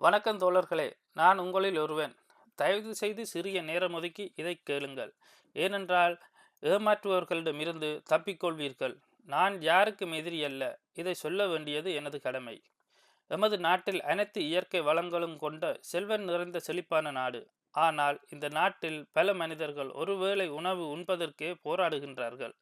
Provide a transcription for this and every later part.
வணக்கம் தோழர்களே நான் உங்களில் ஒருவன். தயவு செய்து சிறிய நேரம் ஒதுக்கி இதை கேளுங்கள். ஏனென்றால் ஏமாற்றுபவர்களிடமிருந்து தப்பிக்கொள்வீர்கள் நான் யாருக்கும் எதிரி அல்ல. இதை சொல்ல வேண்டியது எனது கடமை. எமது நாட்டில் அனைத்து இயற்கை வளங்களும் கொண்ட செல்வன் நிறைந்த செழிப்பான நாடு. ஆனால் இந்த நாட்டில் பல மனிதர்கள் ஒருவேளை உணவு உண்பதற்கே போராடுகின்றார்கள்.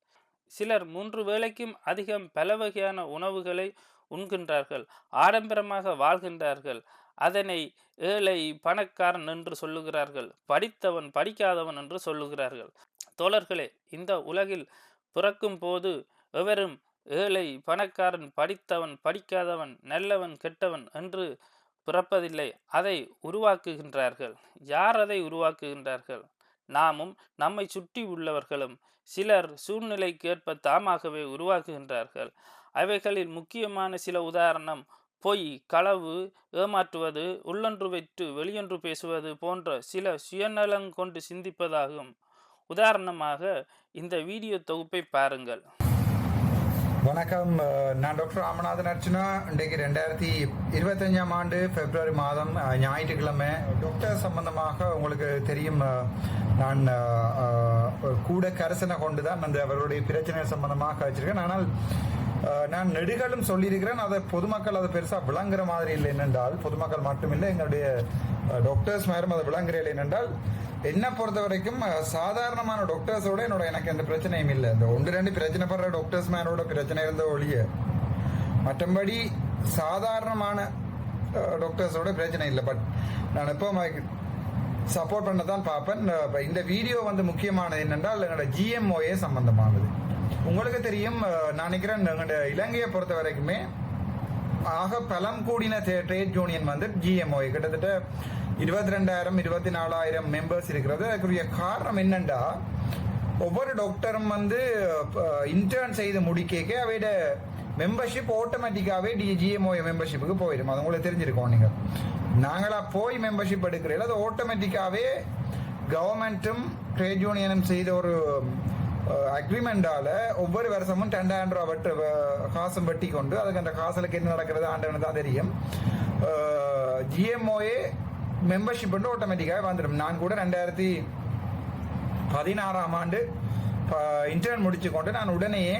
சிலர் மூன்று வேளைக்கும் அதிகம் பல வகையான உணவுகளை உண்கின்றார்கள். ஆடம்பரமாக வாழ்கின்றார்கள். அதனை ஏழை பணக்காரன் என்று சொல்லுகிறார்கள். படித்தவன் படிக்காதவன் என்று சொல்லுகிறார்கள். தோழர்களே இந்த உலகில் பிறக்கும் போது எவரும் ஏழை பணக்காரன் படித்தவன் படிக்காதவன் நல்லவன் கெட்டவன் என்று பிறப்பதில்லை. அதை உருவாக்குகின்றார்கள். யார் அதை உருவாக்குகின்றார்கள்? நாமும் நம்மை சுற்றி உள்ளவர்களும் சிலர் சூழ்நிலைக்கேற்ப தாமாகவே உருவாக்குகின்றார்கள். அவைகளில் முக்கியமான சில உதாரணம் பொய் களவு ஏமாற்றுவது உள்ளொன்று வைத்து வெளியொன்று பேசுவது போன்ற சில சுயநலம் கொண்டு சிந்திப்பதாகும். உதாரணமாக இந்த வீடியோ தொகுப்பை பாருங்கள். வணக்கம். நான் டாக்டர் ராமநாதன் அர்ச்சனா. இன்றைக்கு ரெண்டாயிரத்தி இருபத்தஞ்சாம் ஆண்டு பிப்ரவரி மாதம் ஞாயிற்றுக்கிழமை. டாக்டர் சம்பந்தமாக உங்களுக்கு தெரியும் நான் கூட கரசனை கொண்டு தான் அந்த அவருடைய பிரச்சனை சம்பந்தமாக வச்சிருக்கேன். ஆனால் நான் நெடுகளும் சொல்லியிருக்கிறேன். அதை பொதுமக்கள் அதை பெருசாக விளங்குற மாதிரி இல்லை என்னென்றால் பொதுமக்கள் மட்டுமில்லை எங்களுடைய டாக்டர்ஸ் மேலும் அதை விளங்குற இல்லை என்னென்றால் என்னை பொறுத்த வரைக்கும் சாதாரணமான டாக்டர்ஸோட என்னோட எனக்கு எந்த பிரச்சனையும் இல்லை. இந்த ஒன்று ரெண்டு பிரச்சனைப்படுற டாக்டர்ஸ் மேனோட பிரச்சனை இருந்த ஒழிய மற்றபடி சாதாரணமான டாக்டர்ஸோட பிரச்சனை இல்லை. பட் நான் எப்போ சப்போர்ட் பண்ண தான் பார்ப்பேன். இந்த வீடியோ வந்து முக்கியமானது என்னென்றால் என்னோட ஜிஎம்ஓஏ சம்பந்தமானது. உங்களுக்கு தெரியும் நான் நினைக்கிறேன் எங்களோட இலங்கையை பொறுத்த வரைக்குமே ஆக பலம் கூடின ட்ரேட் யூனியன் வந்து ஜிஎம்ஓ கிட்டத்தட்ட இருபத்தி ரெண்டாயிரம் இருபத்தி நாலாயிரம் மெம்பர்ஸ் இருக்கிறது. அதுக்குரிய காரணம் என்னண்டா ஒவ்வொரு டாக்டரும் வந்து இன்டர்ன் செய்து முடிக்க அவையோட மெம்பர்ஷிப் ஆட்டோமேட்டிக்காகவே டி ஜிஎம்ஓ மெம்பர்ஷிப்புக்கு போயிடும். அது உங்களுக்கு தெரிஞ்சிருக்கோம் நீங்கள் நாங்களா போய் மெம்பர்ஷிப் எடுக்கிறீங்களோ அது ஆட்டோமேட்டிக்காகவே கவர்மெண்ட்டும் ட்ரேட் யூனியனும் செய்த ஒரு அக்ரிமெண்டால ஒவ்வொரு வருஷமும் ரெண்டாயிரம் ரூபா வட்டு காசும் வெட்டி கொண்டு அதுக்கு அந்த காசுக்கு என்ன நடக்கிறது ஆண்டவனு தான் தெரியும். ஜிஎம்ஓஏ மெம்பர்ஷிப் வந்து ஆட்டோமேட்டிக்காக வந்துடும். நான் கூட ரெண்டாயிரத்தி பதினாறாம் ஆண்டு இன்டர்ன் முடிச்சு கொண்டு நான் உடனேயே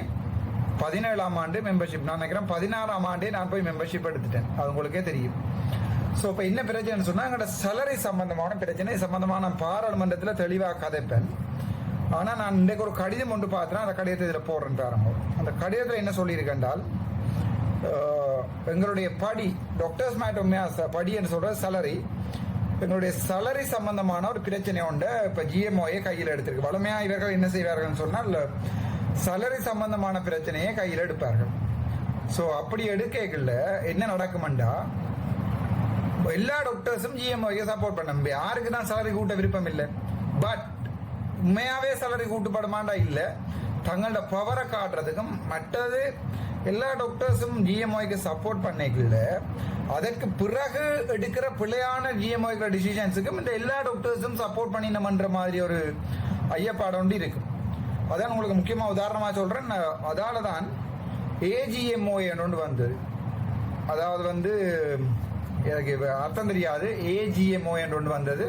பதினேழாம் ஆண்டு மெம்பர்ஷிப் நான் நினைக்கிறேன் பதினாறாம் ஆண்டே நான் போய் மெம்பர்ஷிப் எடுத்துட்டேன். அது உங்களுக்கே தெரியும். ஸோ இப்போ என்ன பிரச்சனைன்னு சொன்னால் எங்களோட சேலரி சம்பந்தமான பிரச்சனை சம்பந்தமான பாராளுமன்றத்தில் தெளிவாக கதைப்பேன். ஆனால் நான் இன்றைக்கு ஒரு கடிதம் ஒன்று பார்த்தேன். அந்த கடிதத்தை இதில் போடுறேன் பாருங்க. அந்த கடிதத்தில் என்ன சொல்லியிருக்கேன் என்றால் எங்களுடைய படி டாக்டர்ஸ் மேட்டோமே படி என்று சொல்கிற சலரி எங்களுடைய சலரி சம்பந்தமான ஒரு பிரச்சனை உண்டு. இப்போ ஜிஎம்ஓயே கையில் எடுத்திருக்கு. வளமையாக இவர்கள் என்ன செய்வார்கள்னு சொன்னால் சலரி சம்பந்தமான பிரச்சனையை கையில் எடுப்பார்கள். ஸோ அப்படி எடுக்கல என்ன நடக்குமெண்டா? எல்லா டாக்டர்ஸும் ஜிஎம்ஓயை சப்போர்ட் பண்ண யாருக்கு தான் சலரி கூட்ட விருப்பம் இல்லை? பட் உண்மையாவே salary கூட்டுப்படமாண்டா இல்லை. தங்களோட பவரை காட்டுறதுக்கும் மற்றது எல்லா டாக்டர்ஸும் ஜிஎம்ஓக்கு சப்போர்ட் பண்ணிக்கல அதற்கு பிறகு எடுக்கிற பிழையான ஜிஎம்ஒய்க்கிற டிசிஷன்ஸுக்கும் இந்த எல்லா டாக்டர்ஸும் சப்போர்ட் பண்ணினோம்ன்ற மாதிரி ஒரு ஐயப்பாடம் ஒன்று இருக்கு. அதான் உங்களுக்கு முக்கியமாக உதாரணமாக சொல்கிறேன் அதால தான் ஏஜிஎம்ஓ ஒன்று வந்தது. அதாவது வந்து எனக்கு அர்த்தம் தெரியாது. ஏஜிஎம்ஓ ஒன்று வந்தது.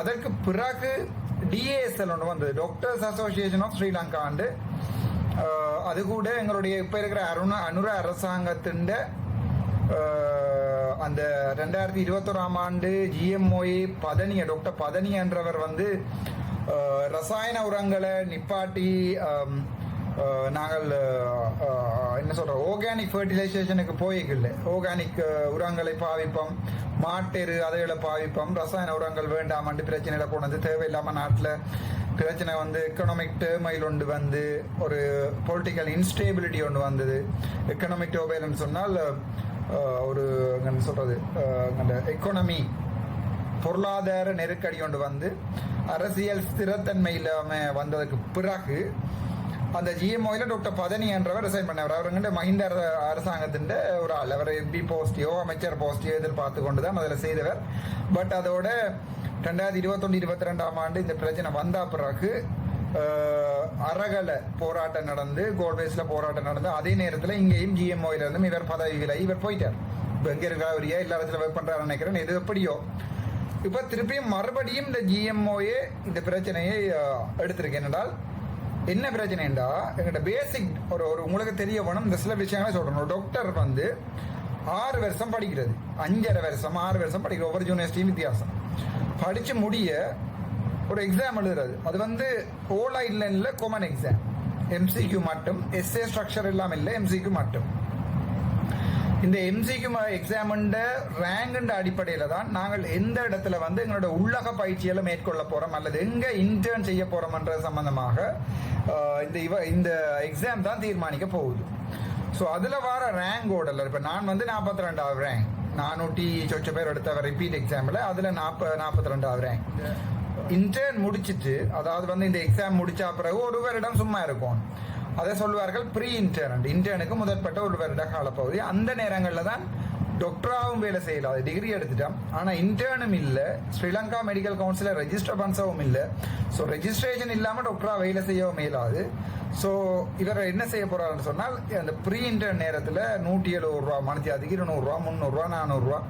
அதற்கு பிறகு டிஏஎஸ்எல் ஒன்று வந்தது. டாக்டர்ஸ் அசோசியேஷன் ஆஃப் ஸ்ரீலங்கா ஆண்டு அது கூட எங்களுடைய இப்போ இருக்கிற அருண அனுர அரசாங்கத்தின் அந்த ரெண்டாயிரத்தி இருபத்தோராம் ஆண்டு ஜிஎம்ஓஏ பதனிய டாக்டர் பதனி என்றவர் வந்து ரசாயன உரங்களை நிப்பாட்டி நாங்கள் என்ன சொல்கிறோம் ஆர்கானிக் ஃபர்டிலைசேஷனுக்கு போயிக்கல ஆர்கானிக் உரங்களை பாவிப்போம். மாட்டெரு அதைகளை பாவிப்போம் ரசாயன உரங்கள் வேண்டாமட்டு பிரச்சனையில கொண்டு தேவையில்லாம நாட்டில் பிரச்சனை வந்து எக்கனாமிக் டேர்மைல் ஒன்று வந்து ஒரு பொலிட்டிக்கல் இன்ஸ்டேபிலிட்டி ஒன்று வந்தது. எக்கனாமிக் டேர்மைல்னு சொன்னால் ஒரு என்ன சொல்றது எக்கனமி பொருளாதார நெருக்கடி ஒன்று வந்து அரசியல் ஸ்திரத்தன்மை இல்லாம வந்ததுக்கு பிறகு அந்த ஜிஎம்ஓயில் டாக்டர் பதனி என்றவர் ரிசைன் பண்ணவர் அவருங்கிட்ட மஹிந்த அரசாங்கத்தின் ஒரு ஆள். அவர் எம்பி போஸ்டியோ அமைச்சர் போஸ்டியோ எதிர்பார்த்து கொண்டு தான் அதில் செய்தவர். பட் அதோட ரெண்டாயிரத்தி இருபத்தொன்று இருபத்தி ரெண்டாம் ஆண்டு இந்த பிரச்சனை வந்த பிறகு அஹ், அறகல போராட்டம் நடந்து கோல்பேஸ்ல போராட்டம் நடந்து அதே நேரத்தில் இங்கேயும் ஜிஎம்ஓ இருந்தும் இவர் பதவி விலை இவர் போயிட்டார். பெங்கருக்காவரியா எல்லா இடத்துல ஒர்க் பண்ணுறாரு நினைக்கிறேன். எது எப்படியோ. இப்போ திருப்பியும் மறுபடியும் இந்த ஜிஎம்ஓயே இந்த பிரச்சனையை எடுத்திருக்கேன் என்றால் என்னென்றால் என்ன பிரச்சனைண்டா? எங்கள்கிட்ட பேசிக் ஒரு ஒரு உங்களுக்கு தெரிய வேணும் இந்த சில விஷயங்களே சொல்கிறோம் ஒரு டாக்டர் வந்து ஆறு வருஷம் படிக்கிறது. அஞ்சரை வருஷம் ஆறு வருஷம் படிக்கிற ஒவ்வொரு யூனிவர்சிட்டியும் வித்தியாசம். படித்து முடிய ஒரு எக்ஸாம் எழுதுறது. அது வந்து ஓலா இல்லைன்னு காமன் எக்ஸாம் எம்சிக்யூ மட்டும் எஸ்ஏ ஸ்ட்ரக்சர் இல்லாமல் இல்லை எம்சிக்யூ மட்டும். இந்த எம்சிக்கு எக்ஸாமுண்ட ரேங்குண்ட அடிப்படையில் தான் நாங்கள் எந்த இடத்துல வந்து எங்களோட உள்ளக பயிற்சிகளை மேற்கொள்ள போறோம் அல்லது எங்க இன்டர்ன் செய்ய போறோம்ன்ற சம்பந்தமாக இந்த இவ இந்த எக்ஸாம் தான் தீர்மானிக்க போகுது. ஸோ அதில் வர ரேங்க் ஓடல. இப்போ நான் வந்து நாற்பத்தி ரெண்டாவது ரேங்க் நானூற்றி சொச்ச பேர் எடுத்த ரிப்பீட் எக்ஸாமில் அதில் நாற்ப நாற்பத்தி ரெண்டாவது ரேங்க் இன்டர்ன் முடிச்சிட்டு அதாவது வந்து இந்த எக்ஸாம் முடிச்ச பிறகு ஒரு வருடம் சும்மா இருக்கும். அதை சொல்வார்கள் ப்ரீ இன்டர்ன் இன்டர்னுக்கு முதற்பட்ட ஒரு வருட காலப்பகுதி. அந்த நேரங்களில் தான் டாக்டராகவும் வேலை செய்யலாம் அது டிகிரி எடுத்துட்டான். ஆனால் இன்டர்னும் இல்லை. ஸ்ரீலங்கா மெடிக்கல் கவுன்சிலில் ரெஜிஸ்டர் பண்ணவும் இல்லை. ஸோ ரெஜிஸ்ட்ரேஷன் இல்லாமல் டாக்டராக வேலை செய்யவும் இயலாது. ஸோ இவர் என்ன செய்ய போறாருன்னு சொன்னால் அந்த ப்ரீ இன்டர் நேரத்தில் நூற்றி எழுபது ரூபா மணித்தி இருநூறுவா முந்நூறுரூவா நானூறுரூவா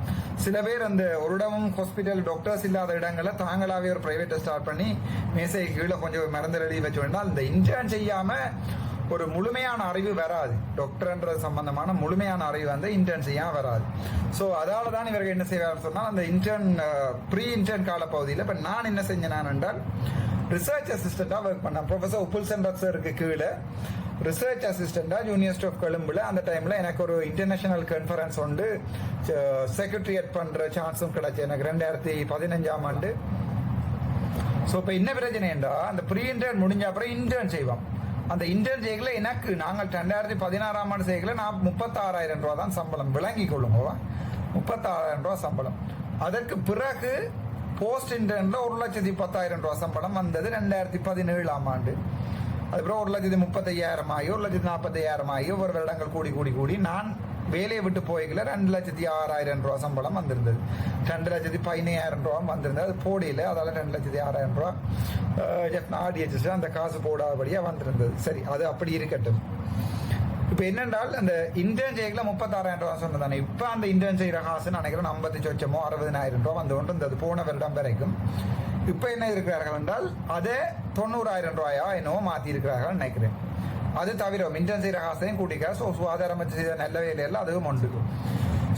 சில பேர் அந்த ஒரு இடமும் ஹாஸ்பிட்டல் டாக்டர்ஸ் இல்லாத இடங்களை தாங்களாகவே ஒரு ப்ரைவேட்டை ஸ்டார்ட் பண்ணி மேசை கீழே கொஞ்சம் மருந்து எழுதி வச்சு வேண்டாம் இந்த இன்டர்ன் செய்யாமல் ஒரு முழுமையான அறிவு வராது. டாக்டர்ன்றது சம்பந்தமான முழுமையான அறிவு வந்து இன்டர்ன் செய்யாம வராது? ஸோ அதால தான் இவர்கள் என்ன செய்வார் சொன்னால் அந்த இன்டர்ன் ப்ரீ இன்டர்ன் காலப்பகுதியில் இப்போ நான் என்ன செஞ்சேன் நான் என்றால் ரிசர்ச் அசிஸ்டண்டாக ஒர்க் பண்ணேன். ப்ரொஃபஸர் உப்புல் சென்டர் சருக்கு கீழே ரிசர்ச் அசிஸ்டண்டாக யூனிவர்சிட்டி ஆஃப் கொழும்புல அந்த டைமில் எனக்கு ஒரு இன்டர்நேஷனல் கான்ஃபரன்ஸ் உண்டு. செக்ரட்டரியேட் பண்ணுற சான்ஸும் கிடைச்சி. எனக்கு ரெண்டாயிரத்தி பதினஞ்சாம் ஆண்டு. ஸோ இப்போ என்ன பிரச்சனைண்டா அந்த ப்ரீ இன்டர்ன் முடிஞ்ச அப்புறம் இன்டர்ன் செய்வோம் அந்த இன்டர்ன் செய்யல எனக்கு நாங்கள் ரெண்டாயிரத்தி பதினாறாம் ஆண்டு செய்யல நான் முப்பத்தாறாயிரம் ரூபா தான் சம்பளம். விளங்கி கொள்ளுங்க முப்பத்தாறாயிரம் ரூபா சம்பளம். அதற்கு பிறகு போஸ்ட் இன்டர்ன்ல ஒரு லட்சத்தி பத்தாயிரம் ரூபா சம்பளம் வந்தது ரெண்டாயிரத்தி பதினேழாம் ஆண்டு. அதுக்கப்புறம் ஒரு லட்சத்தி முப்பத்தையாயிரம் ஆகி ஒரு லட்சத்தி நாற்பத்தையாயிரம் ஆகி ஒவ்வொரு வருடங்கள் கூடி கூடி கூடி நான் வேலையை விட்டு போய்க்கல. ரெண்டு லட்சத்தி ஆறாயிரம் ரூபா சம்பளம் வந்திருந்தது. ரெண்டு லட்சத்தி பதினையாயிரம் ரூபா வந்திருந்தது. அது போடையில் அதால் ரெண்டு லட்சத்தி ஆறாயிரம் ரூபா ஆடியச்சு அந்த காசு போடாதபடியாக வந்திருந்தது. சரி அது அப்படி இருக்கட்டும். இப்போ என்னென்றால் அந்த இன்டர்ன் செய்யல முப்பத்தாறாயிரம் ரூபா சொன்னதானே. இப்போ அந்த இன்டர்ன் செய்கிற காசு நினைக்கிறேன் ஐம்பத்தி சொச்சமோ அறுபதினாயிரம் ரூபா வந்து கொண்டு இருந்தது போன வருடம் வரைக்கும். இப்போ என்ன இருக்கிறார்கள் என்றால் அதே தொண்ணூறாயிரம் ரூபாயா என்னவோ மாற்றி இருக்கிறார்கள் நினைக்கிறேன். அது தவிர மிஞ்சன் சீரகாசையும் கூட்டிக்கா ஸோ சுகாதார அமைச்சு செய்த நல்ல வேலையெல்லாம் அதுவும் உண்டு.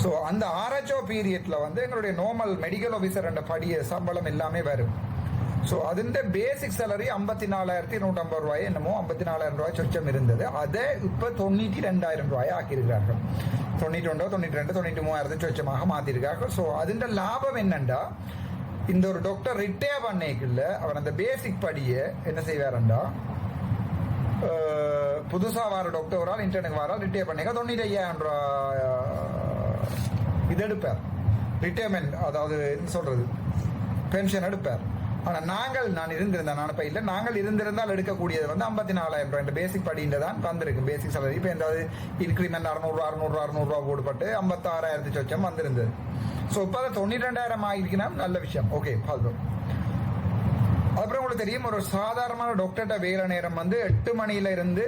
ஸோ அந்த ஆர்ஹெச்ஓ பீரியடில் வந்து எங்களுடைய நார்மல் மெடிக்கல் ஆஃபீஸர் என்ற படிய சம்பளம் எல்லாமே வரும். ஸோ அதுண்ட பேசிக் சேலரி ஐம்பத்தி நாலாயிரத்தி நூற்றம்பது ரூபாய் என்னமோ ஐம்பத்தி நாலாயிரம் ரூபாய் சொச்சம் இருந்தது. அதை இப்போ தொண்ணூற்றி ரெண்டாயிரம் ரூபாய் ஆக்கியிருக்கிறார்கள். தொண்ணூற்றி ஒன்றோ தொண்ணூற்றி ரெண்டு தொண்ணூற்றி மூவாயிரத்தி சொச்சமாக மாற்றிருக்கார்கள் ஸோ அதுண்ட லாபம் என்னண்டா? இந்த ஒரு டாக்டர் ரிட்டையர் பண்ணிக்கல அவர் அந்த பேசிக் படியை என்ன செய்வாருண்டா? புதுசாக வர டாக்டர் ஒரு ஆள் இன்டர்னுக்கு வர ரிட்டையர் பண்ணிக்க தொண்ணூற்றி ஐயாயிரம் ரூபாய் இது எடுப்பார். ரிட்டையர்மெண்ட் அதாவது என்ன சொல்கிறது பென்ஷன் எடுப்பார். ஆனால் நாங்கள் நான் இருந்திருந்தேன் நான் இப்போ இல்லை. நாங்கள் இருந்திருந்தால் எடுக்கக்கூடியது வந்து ஐம்பத்தி நாலாயிரம் ரூபாய். இந்த பேசிக் படின்ற தான் வந்திருக்கு. பேசிக் சேலரி இப்போ எந்தாவது இன்க்ரிமெண்ட் அறுநூறுவா அறநூறுவா அறநூறுவா போடுபட்டு ஐம்பத்தாறாயிரத்து சொச்சம் வந்திருந்தது. ஸோ இப்போ அதை தொண்ணூற்றி ரெண்டாயிரம் ஆகிருக்குன்னா நல்ல விஷயம். ஓகே பால்பம் உங்களுக்கு தெரியும் ஒரு சாதாரணமான டாக்டர்கிட்ட வேலை நேரம் வந்து எட்டு மணியில இருந்து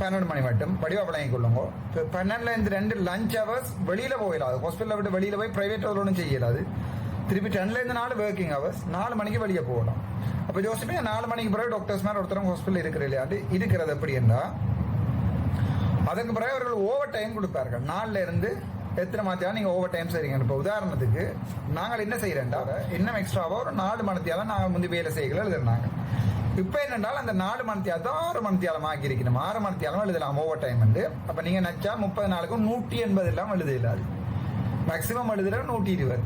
பன்னெண்டு மணி மட்டும். வடிவா பழங்கி கொள்ளுங்க. பன்னெண்டுலேருந்து பன்னெண்டுல இருந்து ரெண்டு லஞ்ச் ஹவர்ஸ் வெளியில போயிடாது ஹாஸ்பிட்டலை விட்டு வெளியில போய் பிரைவேட் ஒன்றும் செய்யலாது. திருப்பி டென்ல இருந்து நாலு ஒர்க்கிங் ஹவர்ஸ் நாலு மணிக்கு வெளியே போகணும். அப்போ யோசிப்பீங்க நாலு மணிக்கு பிறகு டாக்டர்ஸ் மேலே ஒருத்தரும் ஹாஸ்பிட்டல் இருக்கிற இல்லையாண்டு இருக்கிறது எப்படி என்றால் அதுக்கு பிறகு அவர்கள் ஓவர் டைம் கொடுப்பார்கள். நாலுல இருந்து எத்தனை மாத்தியாலும் நீங்கள் ஓவர் டைம் செய்கிறீங்க இப்போ உதாரணத்துக்கு நாங்கள் என்ன செய்யறேன்டா இன்னும் எக்ஸ்ட்ராவாக ஒரு நாலு மணித்தியாலும் நாங்கள் முந்தி வேலை செய்யல எழுதுனாங்க. இப்போ என்னென்றால் அந்த நாலு மணித்தியாலம் ஆறு மணத்தியாலம் ஆக்கியிருக்கணும். ஆறு மணித்தியாலம் எழுதலாம். ஓவர் டைம் வந்து. அப்போ நீங்கள் நச்சா முப்பது நாளுக்கும் நூற்றி எண்பது இல்லாமல் எழுத இல்லாது மேக்சிமம் எழுதுற நூற்றி இருபது.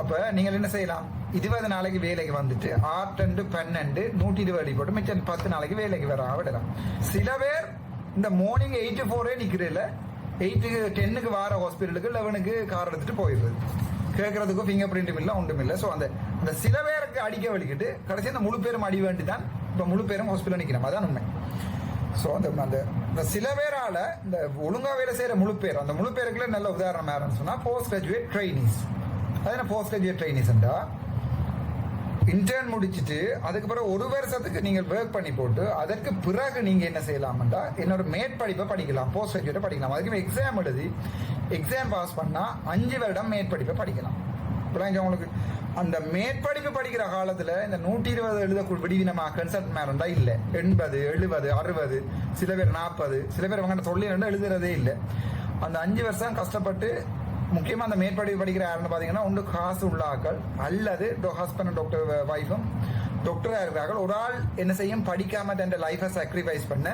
அப்போ நீங்கள் என்ன செய்யலாம்? இருபது நாளைக்கு வேலைக்கு வந்துட்டு ஆறு ரெண்டு பன்னெண்டு நூற்றி இருபது அடி போட்டு மிச்சம் பத்து நாளைக்கு வேலைக்கு வர விடலாம். சில பேர் இந்த மார்னிங் எயிட் ஃபோரே நிற்கிறதில்ல எயிட்டுக்கு டென்னுக்கு வார ஹாஸ்பிட்டலுக்கு லெவனுக்கு கார் எடுத்துட்டு போயிடுது கேட்கறதுக்கும் ஃபிங்கர் பிரிண்ட்டும் இல்லை ஒன்றும் இல்லை ஸோ அந்த அந்த சில பேருக்கு அடிக்க வலிக்கிட்டு கடைசி அந்த முழு பேரும் அடி வேண்டி தான் இப்போ முழு பேரும் ஹாஸ்பிட்டல் நிற்கிறோம் அதான் உண்மை. ஸோ அந்த அந்த இந்த சில பேரால இந்த ஒழுங்காக வேலை செய்கிற முழு பேர் அந்த முழு பேருக்குள்ள நல்ல உதாரணம் யாருன்னு சொன்னால் போஸ்ட் கிராஜுவேட் ட்ரைனிஸ் அது என்ன போஸ்ட் கிராஜுவேட் ட்ரைனிஸ்ன்றா இன்டர்ன் முடிச்சிட்டு அதுக்கு பிறகு ஒரு வருஷத்துக்கு நீங்கள் ஒர்க் பண்ணி போட்டு அதற்கு பிறகு நீங்கள் என்ன செய்யலாம்டா என்னோட மேற்படிப்பை படிக்கலாம் போஸ்ட் கிராஜுவேட்டை படிக்கலாம். அதுக்கு எக்ஸாம் எழுதி எக்ஸாம் பாஸ் பண்ணால் அஞ்சு வருடம் மேற்படிப்பை படிக்கலாம். புரியுதா உங்களுக்கு? அந்த மேற்படிப்பு படிக்கிற காலத்தில் இந்த நூற்றி இருபது எழுத நம்ம கன்சல்ட் மேரண்டா இல்லை. எண்பது எழுபது அறுபது சில பேர் நாற்பது சில பேர் அவங்க சொல்லி ரெண்டு எழுதுறதே இல்லை. அந்த அஞ்சு வருஷம் கஷ்டப்பட்டு முக்கியமா அந்த மேற்படிவு படிக்கிற யாருன்னு பாத்தீங்கன்னா ஒன்று காசு உள்ள ஆக்கள் அல்லது ஹஸ்பண்ட் டாக்டர் ஒய்ஃபும் டாக்டரா இருக்கிறார்கள். ஒரு ஆள் என்ன செய்யும்? படிக்காம தன் லைஃபை சாக்ரிஃபைஸ் பண்ண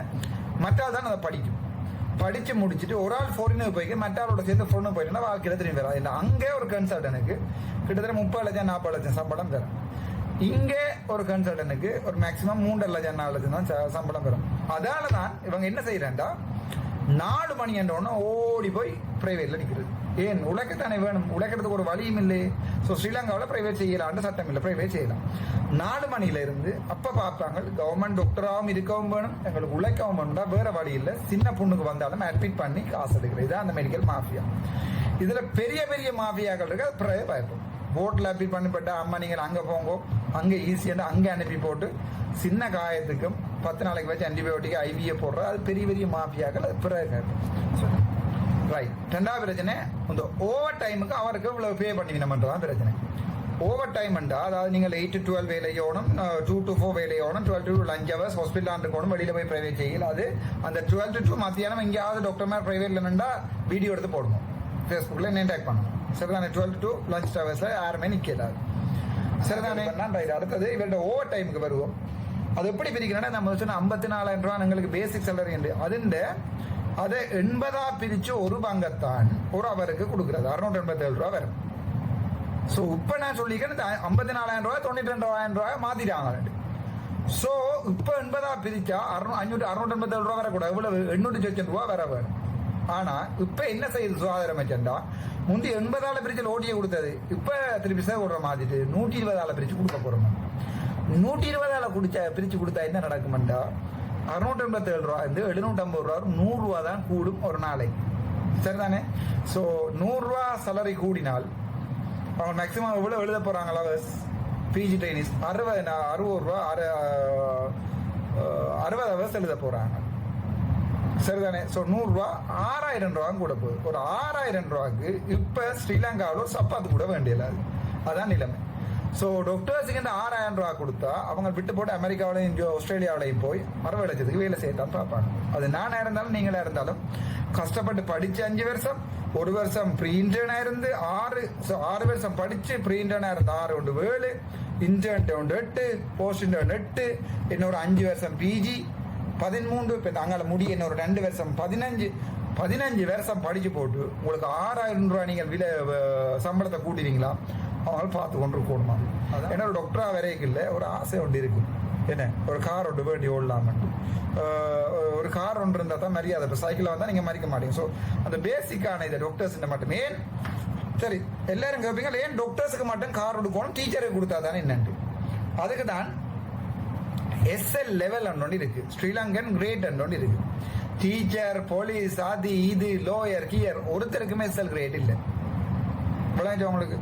மற்றால் தான் அதை படிக்கும். படிச்சு முடிச்சுட்டு ஒரு ஆள் ஃபாரினுக்கு போய்க்கு மற்ற சேர்ந்து ஃபாரினுக்கு போயிட்டுனா வாழ்க்கையில திரும்பி வராது. இல்லை அங்கே ஒரு கன்சல்டனுக்கு கிட்டத்தட்ட முப்பது லட்சம் நாற்பது லட்சம் சம்பளம் தரும். இங்கே ஒரு கன்சல்டனுக்கு ஒரு மேக்சிமம் மூன்றரை லட்சம் நாலு லட்சம் தான் சம்பளம் பெறும் அதால தான் இவங்க என்ன செய்யறேன்டா நாலு மணி என்ற ஓடி போய் பிரைவேட்ல நிக்கிறது. ஏன்? உழைக்கத்தானே வேணும். உழைக்கிறதுக்கு ஒரு வழியும் இல்லை. ஸோ ஸ்ரீலங்காவில் பிரைவேட் செய்யலாம்னு சட்டம் இல்லை. பிரைவேட் செய்யலாம். நாலு மணில இருந்து அப்ப பார்ப்பாங்க கவர்மெண்ட் டாக்டராகவும் இருக்கவும் வேணும். எங்களுக்கு உழைக்கவும் வேணும்டா வேற வழி இல்லை. சின்ன பொண்ணுக்கு வந்தாலும் அட்மிட் பண்ணி காசு எடுக்கிறது இதான் அந்த மெடிக்கல் மாஃபியா இதுல பெரிய பெரிய மாஃபியாக்கள் இருக்கு. அது பிறகு பார்ப்போம் போட்டில் அட்மிட் பண்ணப்பட்ட அம்மா நீங்கள் அங்கே போங்கோ. அங்கே ஈஸியாக அங்கே அனுப்பி போட்டு சின்ன காயத்துக்கும் பத்து நாளைக்கு வச்சு ஆன்டிபயோட்டிக் ஐவியை போடுற அது பெரிய பெரிய மாஃபியாக்கள் அது பிறகு ரைட் ரெண்டாவது பிரச்சனை இந்த ஓவர் டைமுக்கு அவருக்கு இவ்வளவு பே பண்ணிக்கணும்ன்றதான் பிரச்சனை. ஓவர் டைம் அதாவது நீங்கள் எயிட் டு டுவெல் வேலையோனும் two to four வேலையோனும் twelve to lunch hours hospital இருக்கணும் வெளியில் போய் ப்ரைவேட் செய்யல. அது அந்த டுவெல் டு டூ மத்தியானம் எங்கேயாவது டாக்டர் மாதிரி பிரைவேட்ல நின்றா வீடியோ எடுத்து போடணும். ஃபேஸ்புக்கில் என்ன டேக் பண்ணணும். சரிதானே? டுவெல் டு லஞ்ச் ஹவர்ஸில் யாருமே நிற்கலாது சரிதானே? ரைட் அடுத்தது. இவருடைய ஓவர் டைமுக்கு வருவோம். அது எப்படி பிரிக்கிறேன்னா நம்ம சொன்ன ஐம்பத்தி நாலாயிரம் ரூபா எங்களுக்கு பேசிக் சேலரி உண்டு. அதுண்டு அதை எண்பதா பிரிச்சு ஒரு பங்கத்தான். ஒரு அவருக்கு கொடுக்குறது. அறுநூற்றி எண்பத்தேழு ரூபா வரும். ஸோ இப்போ நான் சொல்லிக்கிறேன் ஐம்பத்தி நாலாயிரம் ரூபாய் தொண்ணூற்றி ரெண்டாயிரம் ரூபாய் மாத்திட்டாங்க. ஸோ இப்போ எண்பதா பிரிச்சா அறுநூ அஞ்சூற்றி அறுநூற்றி எண்பத்தேழு ரூபா வரக்கூடாது. எவ்வளவு? எண்ணூற்றி லட்சம் ரூபா வர வரும். ஆனா இப்ப என்ன செய்யுது சுகாதார அமைச்சர்டா? முந்தி எண்பதால பிரிச்சு ஓட்டியை கொடுத்தது. இப்ப திருப்பி சார் விடுற மாதிரி? நூற்றி இருபதால பிரிச்சு கொடுக்க போறோம். நூற்றி இருபதால குடிச்ச பிரிச்சு கொடுத்தா என்ன நடக்குமெண்டா? அறுநூற்றி எண்பத்தேழு ரூபா இருந்து எழுநூற்றி ஐம்பது ரூபா நூறுரூவா தான் கூடும் ஒரு நாளைக்கு சரிதானே? ஸோ நூறுரூவா சேலரி கூடினால் அவங்க மேக்ஸிமம் எவ்வளோ எழுத போகிறாங்களா பிஜி ட்ரைனிஸ் அறுபது அறுபது ரூபா அறு அறுபது ஹவர்ஸ் எழுத போகிறாங்க சரிதானே? ஸோ நூறுரூவா ஆறாயிரம் ரூபா கூட போகுது. ஒரு ஆறாயிரம் ரூபாய்க்கு இப்போ ஸ்ரீலங்காவில் ஒரு சப்பாத்து கூட வேண்டியல அதான் நிலைமை. ஸோ டாக்டர்ஸுக்கு இந்த ஆறாயிரம் ரூபா கொடுத்தா அவங்க விட்டு போட்டு அமெரிக்காவிலையும் இங்கே ஆஸ்திரேலியாவிலையும் போய் மரவழைச்சதுக்கு வேலை செய்யத்தான் பார்ப்பாங்க. அது நானா இருந்தாலும் நீங்களா இருந்தாலும் கஷ்டப்பட்டு படிச்சு அஞ்சு வருஷம் ஒரு வருஷம் ப்ரீ இன்டர்னா இருந்து ஆறு ஸோ ஆறு வருஷம் படிச்சு ப்ரீ இன்டர்னா இருந்து ஆறு ஒன்று ஏழு இன்டர்ன்ட்டு ஒன்று எட்டு போஸ்ட் இன்டர்ன் எட்டு இன்னொரு அஞ்சு வருஷம் பிஜி பதிமூன்று இப்போ அங்கால முடிய இன்னொரு ரெண்டு வருஷம் பதினஞ்சு பதினஞ்சு வருஷம் படிச்சு போட்டு உங்களுக்கு ஆறாயிரம் ரூபாய் நீங்கள் விலை சம்பளத்தை கூட்டினீங்களா அவங்கள பார்த்து கொண்டு இருக்கணுமா ஏன்னா ஒரு டாக்டரா வரைக்கும் இல்லை ஒரு ஆசை ஒன்று இருக்கும் என்ன? ஒரு கார் ஒன்று வேண்டி ஓடலாமன்ட்டு ஒரு கார் ஒன்று இருந்தால் தான் மரியாதை. இப்போ சைக்கிளில் வந்தால் நீங்கள் மறிக்க மாட்டீங்க. ஸோ அந்த பேசிக்கான இதை டாக்டர்ஸ் மட்டும் ஏன்? சரி எல்லாரும் கேட்பீங்க ஏன் டாக்டர்ஸுக்கு மட்டும் கார் கொடுக்கணும் டீச்சருக்கு கொடுத்தா தானே என்னன்ட்டு அதுக்கு தான் எஸ்எல் லெவல் ஒன்று இருக்கு. ஸ்ரீலங்கன் கிரேட் ஒன்று இருக்கு. டீச்சர் போலீஸ் அது இது லோயர் கியர் ஒருத்தருக்குமே எஸ்எல் கிரேட் இல்லை. விளையாட்டு உங்களுக்கு?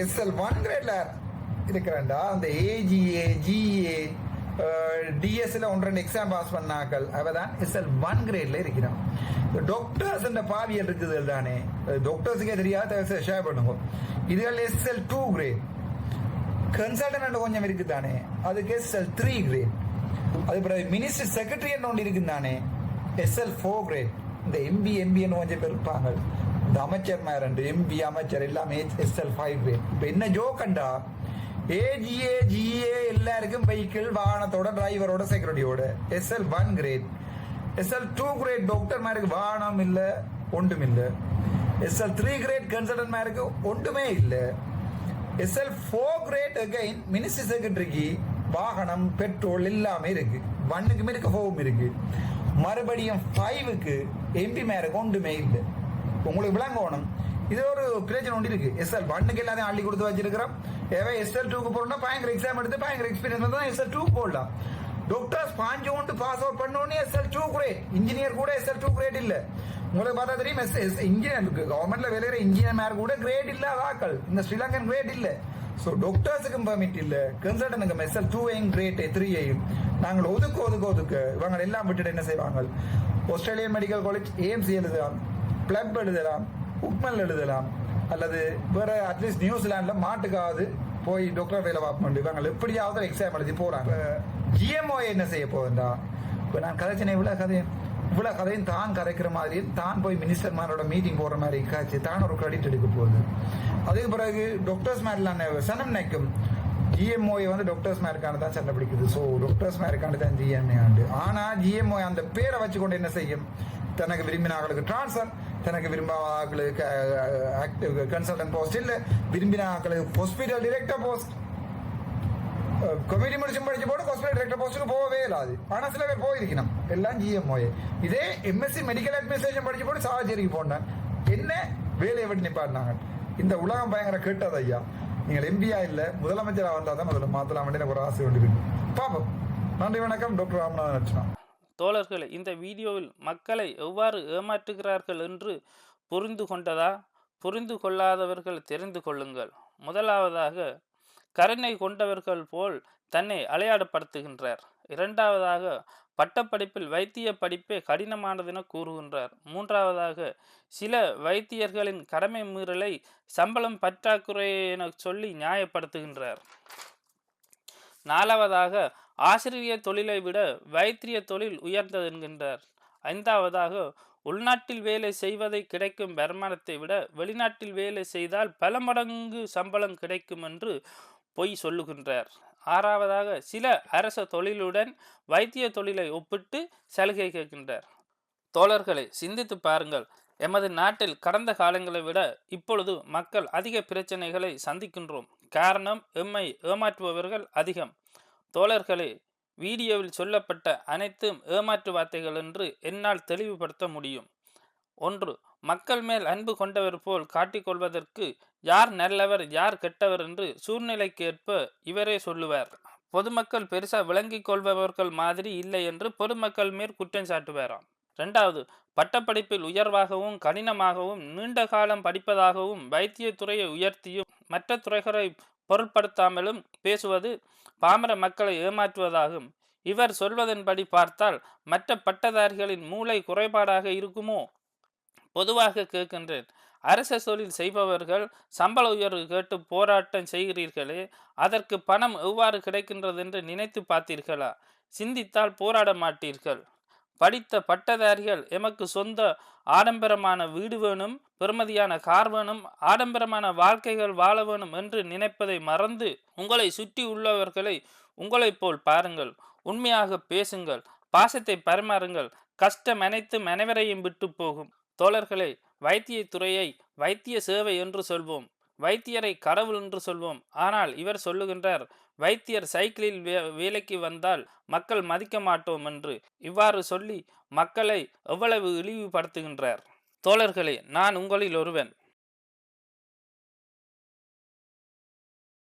எஸ்எல் ஒன் கிரேட்ல இருக்கிறேன்டா. அந்த ஏஜிஏ ஜிஏ டிஎஸ்ல ஒன்று ரெண்டு எக்ஸாம் பாஸ் பண்ணாக்கள். அவதான் எஸ்எல் ஒன் கிரேட்ல இருக்கிறான். டாக்டர்ஸ் இந்த பாவியல் இருக்குது தானே. டாக்டர்ஸுக்கே தெரியாத ஷேர் பண்ணுங்க. இதுகள் எஸ்எல் டூ கிரேட் கன்சல்டன்ட் கொஞ்சம் இருக்கு தானே. அதுக்கு எஸ்எல் த்ரீ கிரேட் அது பிறகு மினிஸ்டர் செக்ரட்டரி ஒன்று இருக்கு தானே. எஸ்எல் ஃபோர் கிரேட் இந்த எம்பி எம்பின்னு கொஞ்சம் பேர் இருப்பாங்க. இந்த அமைச்சர் மேரண்டு எம்பி அமைச்சர் எல்லாமே எஸ்எல் ஃபைவ் இப்போ என்ன ஜோக்கண்டா ஏஜிஏ ஜிஏ எல்லாருக்கும் வெஹிக்கிள் வாகனத்தோட டிரைவரோட செக்யூரிட்டியோட SL one grade SL two grade doctor மேருக்கு வாகனம் இல்லை ஒன்றும் இல்லை எஸ்எல் த்ரீ கிரேட் கன்சல்டன்ட் மேருக்கு ஒன்றுமே இல்லை. SL four grade again ministry செக்ரட்டரிக்கு வாகனம் பெட்ரோல் எல்லாமே இருக்கு. ஒன்னுக்குமே இருக்கு ஹோம் இருக்கு. மறுபடியும் ஃபைவுக்கு எம்பி மேருக்கு ஒன்றுமே இல்லை. உங்களுக்கு விளங்கணும் இது ஒரு பிரச்சனை ஒன்று இருக்கு. எஸ்எல் ஒன்னுக்கு எல்லாத்தையும் அள்ளி கொடுத்து வச்சிருக்கிறோம். ஏவே எஸ்எல் டூக்கு போகணும்னா பயங்கர எக்ஸாம் எடுத்து பயங்கர எக்ஸ்பீரியன்ஸ் தான் எஸ்எல் டூ போடலாம். டாக்டர்ஸ் பாஞ்சு கொண்டு pass out as SL two grade engineer கூட எஸ்எல் டூ கிரேட் இல்லை. உங்களுக்கு பார்த்தா தெரியும் இன்ஜினியர் கவர்மெண்ட்ல வேலையிற இன்ஜினியர் மேர் கூட கிரேட் இல்லாத ஆக்கள் இந்த ஸ்ரீலங்கன் கிரேட் இல்லை. ஸோ டாக்டர்ஸுக்கும் பெர்மிட் இல்லை. கன்சல்டனுக்கு எஸ்எல் ஏயும் கிரேட் த்ரீயையும் நாங்கள் ஒதுக்கு ஒதுக்கு ஒதுக்கு. இவங்க எல்லாம் விட்டுட்டு என்ன செய்வாங்க? ஆஸ்திரேலியன் மெடிக்கல் காலேஜ் ஏஎம்சி எழுதுவாங்க பிளப் எழுதலாம் உக்மல் எழுதலாம் அல்லது வேற அட்லீஸ்ட் நியூசிலாண்டில் மாட்டுக்காவது போய் டாக்டர் வேலை பார்ப்போம் இவங்க எப்படியாவது எக்ஸாம் எழுதி போகிறாங்க ஜிஎம்ஓ என்ன செய்ய போகுதுண்டா? இப்போ நான் கதைச்சினேன் இவ்வளோ கதையும் இவ்வளோ கதையும் தான் கதைக்கிற மாதிரி தான் போய் மினிஸ்டர்மாரோட மீட்டிங் போடுற மாதிரி காய்ச்சி தான் ஒரு கிரெடிட் எடுக்க போகுது. அதுக்கு பிறகு டாக்டர்ஸ் மேலான சனம் நினைக்கும் ஜிஎம்ஓயை வந்து டாக்டர்ஸ் மேருக்கான தான் சண்டை பிடிக்குது. ஸோ டாக்டர்ஸ் மேருக்கான தான் ஜிஎம்ஏ ஆண்டு. ஆனால் ஜிஎம்ஓ அந்த பேரை வச்சுக்கொண்டு என்ன செய்யும்? தனக்கு விரும்பின டிரான்ஸ்ஃபர் ட்ரான்ஸ்ஃபர் தனக்கு விரும்பாத ஆட்களுக்கு கன்சல்டன்ட் போஸ்ட் இல்லை விரும்பின ஆட்களுக்கு ஹாஸ்பிட்டல் டிரெக்டர் போஸ்ட் கொமிட்டி முடிச்சு படிச்சு போட்டு ஹாஸ்பிட்டல் டிரெக்டர் போஸ்ட்டுக்கு போகவே இல்லாது. ஆனால் சில பேர் போயிருக்கணும். எல்லாம் ஜிஎம்ஓஏ இதே எம்எஸ்சி மெடிக்கல் அட்மினிஸ்ட்ரேஷன் படிச்சு போட்டு சாவச்சேரிக்கு போனேன். என்ன வேலையை விட்டு நிப்பாட்டினாங்க? இந்த உலகம் பயங்கர கெட்டது ஐயா. நீங்கள் எம்பியா இல்லை முதலமைச்சராக வந்தால் தான் முதல்ல மாற்றலாம் வேண்டிய ஒரு ஆசை உண்டு. பாப்போம். நன்றி வணக்கம். டாக்டர் ராமநாதன் அர்ச்சனா. தோழர்களே இந்த வீடியோவில் மக்களை எவ்வாறு ஏமாற்றுகிறார்கள் என்று புரிந்து கொண்டதா? புரிந்து கொள்ளாதவர்கள் தெரிந்து கொள்ளுங்கள். முதலாவதாக கருணை கொண்டவர்கள் போல் தன்னை அலையாடப்படுத்துகின்றார் இரண்டாவதாக பட்டப்படிப்பில் வைத்திய படிப்பே கடினமானதென கூறுகின்றார். மூன்றாவதாக சில வைத்தியர்களின் கடமை மீறலை சம்பளம் பற்றாக்குறை என சொல்லி நியாயப்படுத்துகின்றார். நாலாவதாக ஆசிரிய தொழிலை விட வைத்திய தொழில் உயர்ந்தது என்கின்றார். ஐந்தாவதாக உள்நாட்டில் வேலை செய்வதை கிடைக்கும் வருமானத்தை விட வெளிநாட்டில் வேலை செய்தால் பல மடங்கு சம்பளம் கிடைக்கும் என்று பொய் சொல்லுகின்றார். ஆறாவதாக சில அரச தொழிலுடன் வைத்திய தொழிலை ஒப்பிட்டு சலுகை கேட்கின்றார். தோழர்களை சிந்தித்து பாருங்கள். எமது நாட்டில் கடந்த காலங்களை விட இப்பொழுது மக்கள் அதிக பிரச்சனைகளை சந்திக்கின்றோம். காரணம் எம்மை ஏமாற்றுபவர்கள் அதிகம். தோழர்களே வீடியோவில் சொல்லப்பட்ட அனைத்தும் ஏமாற்று வார்த்தைகள் என்று என்னால் தெளிவுபடுத்த முடியும். ஒன்று மக்கள் மேல் அன்பு கொண்டவர் போல் காட்டிக்கொள்வதற்கு யார் நல்லவர் யார் கெட்டவர் என்று சூழ்நிலைக்கு ஏற்ப இவரே சொல்லுவார். பொதுமக்கள் பெருசாக விளங்கிக் கொள்பவர்கள் மாதிரி இல்லை என்று பொதுமக்கள் மேல் குற்றம் சாட்டுவாராம். ரெண்டாவது பட்டப்படிப்பில் உயர்வாகவும் கடினமாகவும் நீண்ட காலம் படிப்பதாகவும் வைத்தியத்துறையை உயர்த்தியும் மற்ற துறைகளை பொருட்படுத்தாமலும் பேசுவது பாமர மக்களை ஏமாற்றுவதாகும். இவர் சொல்வதன்படி பார்த்தால் மற்ற பட்டதாரிகளின் மூளை குறைபாடாக இருக்குமோ? பொதுவாக கேட்கின்றேன். அரச தொழில் செய்பவர்கள் சம்பள உயர்வு கேட்டு போராட்டம் செய்கிறீர்களே அதற்கு பணம் எவ்வாறு கிடைக்கின்றது என்று நினைத்து பார்த்தீர்களா? சிந்தித்தால் போராட மாட்டீர்கள். படித்த பட்டதாரிகள் எமக்கு சொந்த ஆடம்பரமான வீடு வேணும் பெருமதியான கார் வேணும் ஆடம்பரமான வாழ்க்கைகள் வாழ வேணும் என்று நினைப்பதை மறந்து உங்களை சுற்றி உள்ளவர்களை உங்களைப் போல் பாருங்கள். உண்மையாக பேசுங்கள். பாசத்தை பரிமாறுங்கள். கஷ்டம் அனைத்தும் அனைவரையும் விட்டு போகும். தோழர்களே வைத்திய துறையை வைத்திய சேவை என்று சொல்வோம். வைத்தியரை கடவுள் என்று சொல்வோம். ஆனால் இவர் சொல்லுகின்றார் வைத்தியர் சைக்கிளில் வே வேலைக்கு வந்தால் மக்கள் மதிக்க மாட்டோம் என்று இவ்வாறு சொல்லி மக்களை எவ்வளவு இழிவுபடுத்துகின்றார். தோழர்களே நான் உங்களில் ஒருவன்.